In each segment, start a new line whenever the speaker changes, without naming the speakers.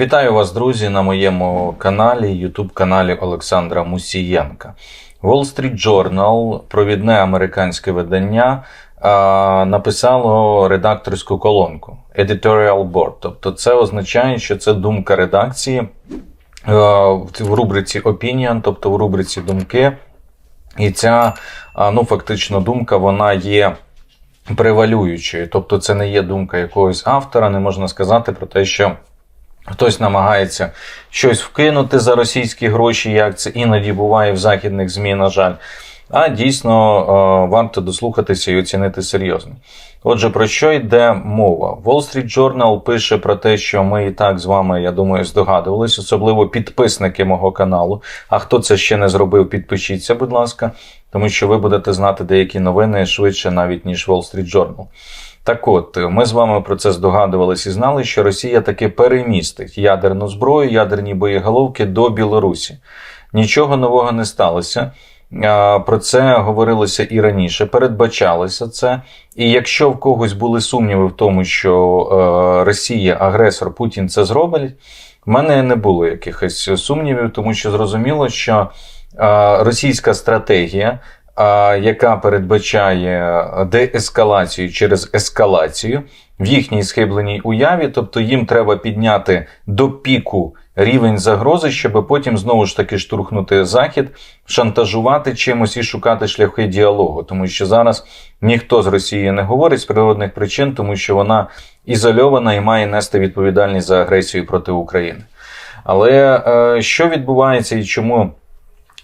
Вітаю вас, друзі, на моєму каналі, YouTube каналі Олександра Мусієнка. Wall Street Journal, провідне американське видання, написало редакторську колонку Editorial Board. Тобто, це означає, що це думка редакції е, в рубриці Opinion, тобто в рубриці думки. І ця ну, фактично думка вона є превалюючою. Тобто, це не є думка якогось автора, не можна сказати про те, що. Хтось намагається щось вкинути за російські гроші, як це іноді буває в західних ЗМІ, на жаль. А дійсно е, варто дослухатися і оцінити серйозно. Отже, про що йде мова? Wall Street Journal пише про те, що ми і так з вами, я думаю, здогадувались, особливо підписники мого каналу. А хто це ще не зробив, підпишіться, будь ласка, тому що ви будете знати деякі новини швидше, навіть ніж Wall Street Journal. Так от, ми з вами про це здогадувалися і знали, що Росія таки перемістить ядерну зброю, ядерні боєголовки до Білорусі. Нічого нового не сталося. Про це говорилося і раніше, передбачалося це. І якщо в когось були сумніви в тому, що е, Росія, агресор Путін це зробить, в мене не було якихось сумнівів, тому що зрозуміло, що е, російська стратегія яка передбачає деескалацію через ескалацію в їхній схибленій уяві, тобто їм треба підняти до піку рівень загрози, щоб потім знову ж таки штурхнути захід, шантажувати чимось і шукати шляхи діалогу, тому що зараз ніхто з Росії не говорить з природних причин, тому що вона ізольована і має нести відповідальність за агресію проти України. Але е, що відбувається і чому?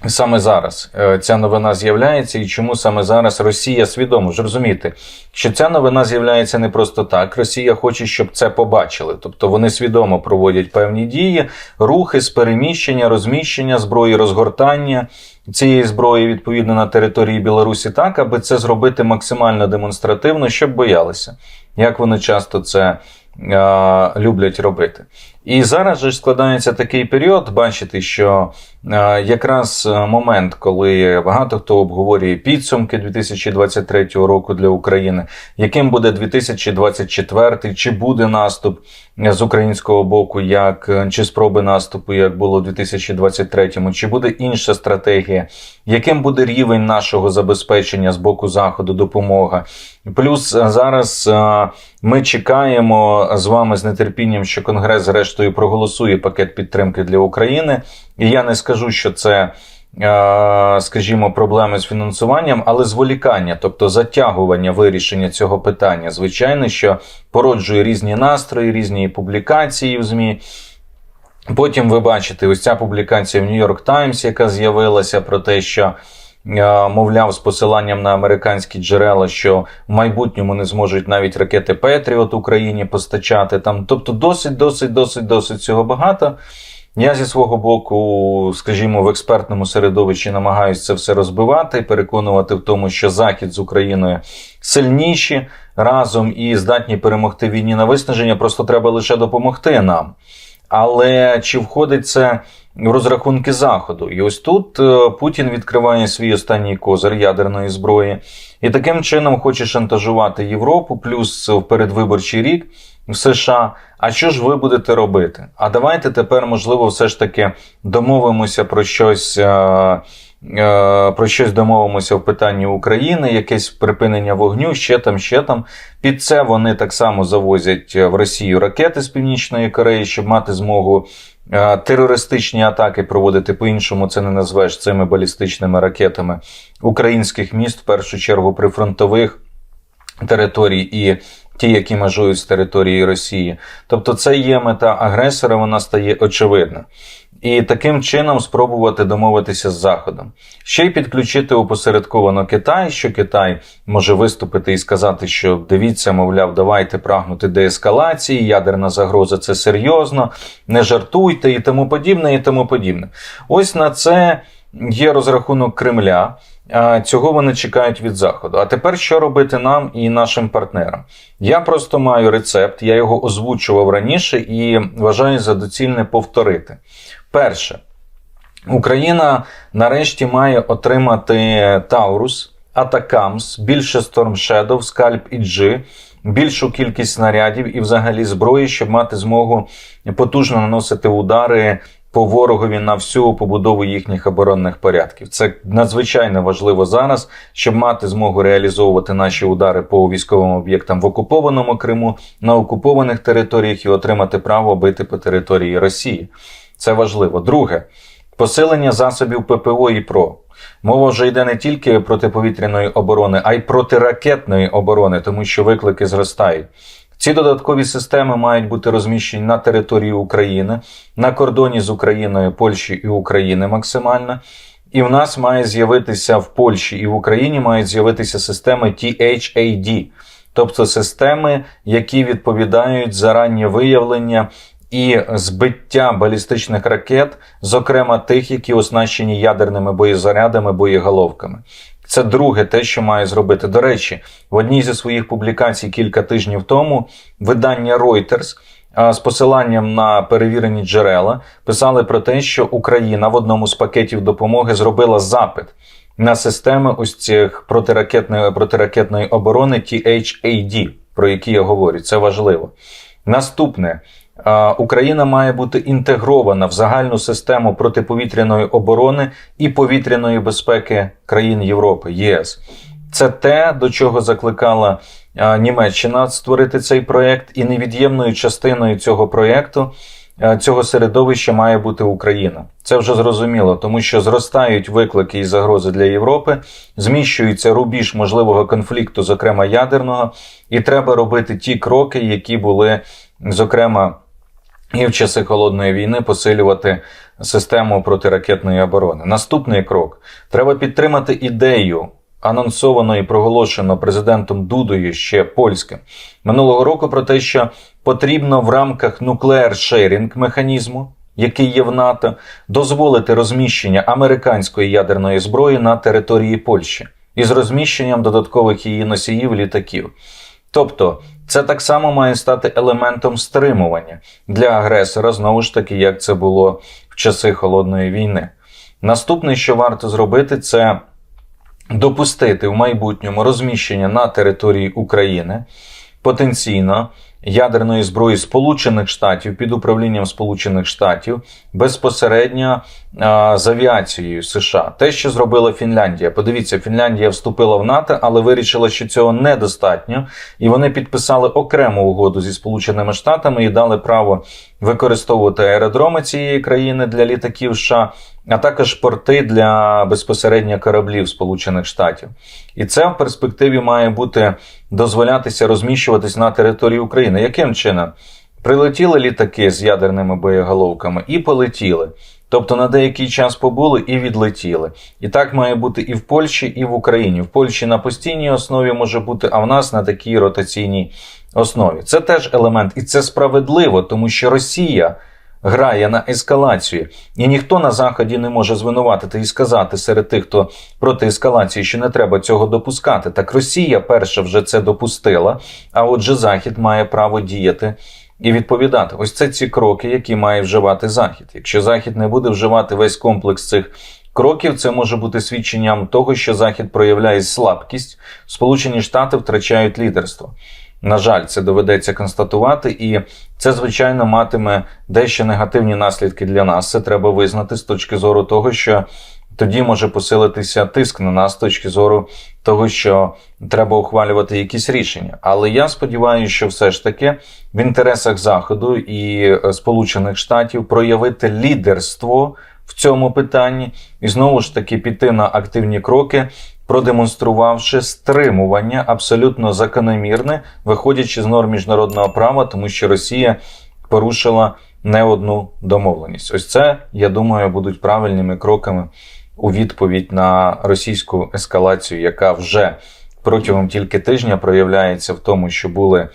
Саме зараз е, ця новина з'являється, і чому саме зараз Росія свідомо ж розумієте, що ця новина з'являється не просто так. Росія хоче, щоб це побачили. Тобто вони свідомо проводять певні дії, рухи з переміщення, розміщення зброї, розгортання цієї зброї відповідно на території Білорусі, так аби це зробити максимально демонстративно, щоб боялися, як вони часто це е, люблять робити. І зараз же складається такий період, бачите, що е, якраз е, момент, коли багато хто обговорює підсумки 2023 року для України, яким буде 2024, чи буде наступ з українського боку, як чи спроби наступу, як було у 2023, чи буде інша стратегія, яким буде рівень нашого забезпечення з боку заходу допомога. Плюс е, зараз ми чекаємо з вами з нетерпінням, що Конгрес, зрештою, проголосує пакет підтримки для України. І я не скажу, що це. Скажімо, проблеми з фінансуванням, але зволікання, тобто затягування вирішення цього питання, звичайно, що породжує різні настрої, різні публікації в ЗМІ. Потім ви бачите, ось ця публікація в Нью-Йорк Таймс, яка з'явилася про те, що Е, мовляв, з посиланням на американські джерела, що в майбутньому не зможуть навіть ракети Петріот Україні постачати. Там, Тобто, досить, досить, досить, досить цього багато. Я зі свого боку, скажімо, в експертному середовищі намагаюся це все розбивати, і переконувати в тому, що Захід з Україною сильніші разом і здатні перемогти війні на виснаження. Просто треба лише допомогти нам. Але чи входить це розрахунки Заходу? І ось тут е, Путін відкриває свій останній козир ядерної зброї і таким чином хоче шантажувати Європу, плюс в передвиборчий рік в США. А що ж ви будете робити? А давайте тепер, можливо, все ж таки домовимося про щось. Е, Е, про щось домовимося в питанні України, якесь припинення вогню, ще там, ще там. Під це вони так само завозять в Росію ракети з Північної Кореї, щоб мати змогу терористичні атаки проводити по-іншому. Це не назвеш цими балістичними ракетами українських міст, в першу чергу прифронтових територій і. Ті, які межують з території Росії, тобто це є мета агресора, вона стає очевидна і таким чином спробувати домовитися з Заходом. Ще й підключити опосередковано Китай, що Китай може виступити і сказати, що дивіться, мовляв, давайте прагнути деескалації, ядерна загроза це серйозно, не жартуйте і тому подібне, і тому подібне. Ось на це є розрахунок Кремля. Цього вони чекають від заходу. А тепер що робити нам і нашим партнерам? Я просто маю рецепт, я його озвучував раніше і вважаю за доцільне повторити. Перше, Україна нарешті має отримати Таурус, Атакамс, більше Storm Shadow, Scalp і G, більшу кількість снарядів і взагалі зброї, щоб мати змогу потужно наносити удари по ворогові на всю побудову їхніх оборонних порядків. Це надзвичайно важливо зараз, щоб мати змогу реалізовувати наші удари по військовим об'єктам в окупованому Криму, на окупованих територіях і отримати право бити по території Росії. Це важливо. Друге, посилення засобів ППО і ПРО. Мова вже йде не тільки протиповітряної оборони, а й протиракетної оборони, тому що виклики зростають. Ці додаткові системи мають бути розміщені на території України, на кордоні з Україною, Польщі і України максимально. І в нас має з'явитися в Польщі і в Україні мають з'явитися системи THAD, тобто системи, які відповідають за раннє виявлення і збиття балістичних ракет, зокрема тих, які оснащені ядерними боєзарядами, боєголовками. Це друге, те, що має зробити. До речі, в одній зі своїх публікацій кілька тижнів тому видання Reuters з посиланням на перевірені джерела писали про те, що Україна в одному з пакетів допомоги зробила запит на системи ось цих протиракетної протиракетної оборони THAD, про які я говорю. Це важливо. Наступне. Україна має бути інтегрована в загальну систему протиповітряної оборони і повітряної безпеки країн Європи ЄС. Це те, до чого закликала Німеччина створити цей проєкт, і невід'ємною частиною цього проєкту. Цього середовища має бути Україна. Це вже зрозуміло, тому що зростають виклики і загрози для Європи, зміщується рубіж можливого конфлікту, зокрема ядерного, і треба робити ті кроки, які були, зокрема, і в часи холодної війни посилювати систему протиракетної оборони. Наступний крок: треба підтримати ідею, анонсовано і проголошено президентом Дудою ще польським минулого року, про те, що потрібно в рамках нуклеар шерінг механізму. Який є в НАТО, дозволити розміщення американської ядерної зброї на території Польщі із розміщенням додаткових її носіїв літаків. Тобто це так само має стати елементом стримування для агресора, знову ж таки, як це було в часи холодної війни. Наступне, що варто зробити, це допустити в майбутньому розміщення на території України потенційно ядерної зброї Сполучених Штатів під управлінням Сполучених Штатів безпосередньо з авіацією США. Те, що зробила Фінляндія. Подивіться, Фінляндія вступила в НАТО, але вирішила, що цього недостатньо, і вони підписали окрему угоду зі Сполученими Штатами і дали право використовувати аеродроми цієї країни для літаків США. А також порти для безпосередньо кораблів Сполучених Штатів, і це в перспективі має бути дозволятися розміщуватись на території України. Яким чином прилетіли літаки з ядерними боєголовками і полетіли. Тобто на деякий час побули і відлетіли. І так має бути і в Польщі, і в Україні. В Польщі на постійній основі може бути, а в нас на такій ротаційній основі. Це теж елемент, і це справедливо, тому що Росія грає на ескалацію, і ніхто на заході не може звинуватити і сказати серед тих, хто проти ескалації, що не треба цього допускати. Так Росія перша вже це допустила. А отже, Захід має право діяти. І відповідати, ось це ці кроки, які має вживати Захід. Якщо Захід не буде вживати весь комплекс цих кроків, це може бути свідченням того, що Захід проявляє слабкість, Сполучені Штати втрачають лідерство. На жаль, це доведеться констатувати, і це, звичайно, матиме дещо негативні наслідки для нас. Це треба визнати з точки зору того, що тоді може посилитися тиск на нас з точки зору того, що треба ухвалювати якісь рішення. Але я сподіваюся, що все ж таки в інтересах Заходу і е, Сполучених Штатів проявити лідерство в цьому питанні і знову ж таки піти на активні кроки. Продемонструвавши стримування абсолютно закономірне, виходячи з норм міжнародного права, тому що Росія порушила не одну домовленість. Ось це я думаю будуть правильними кроками у відповідь на російську ескалацію, яка вже протягом тільки тижня проявляється в тому, що були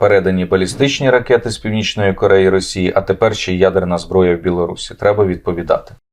передані балістичні ракети з північної Кореї Росії, а тепер ще й ядерна зброя в Білорусі. Треба відповідати.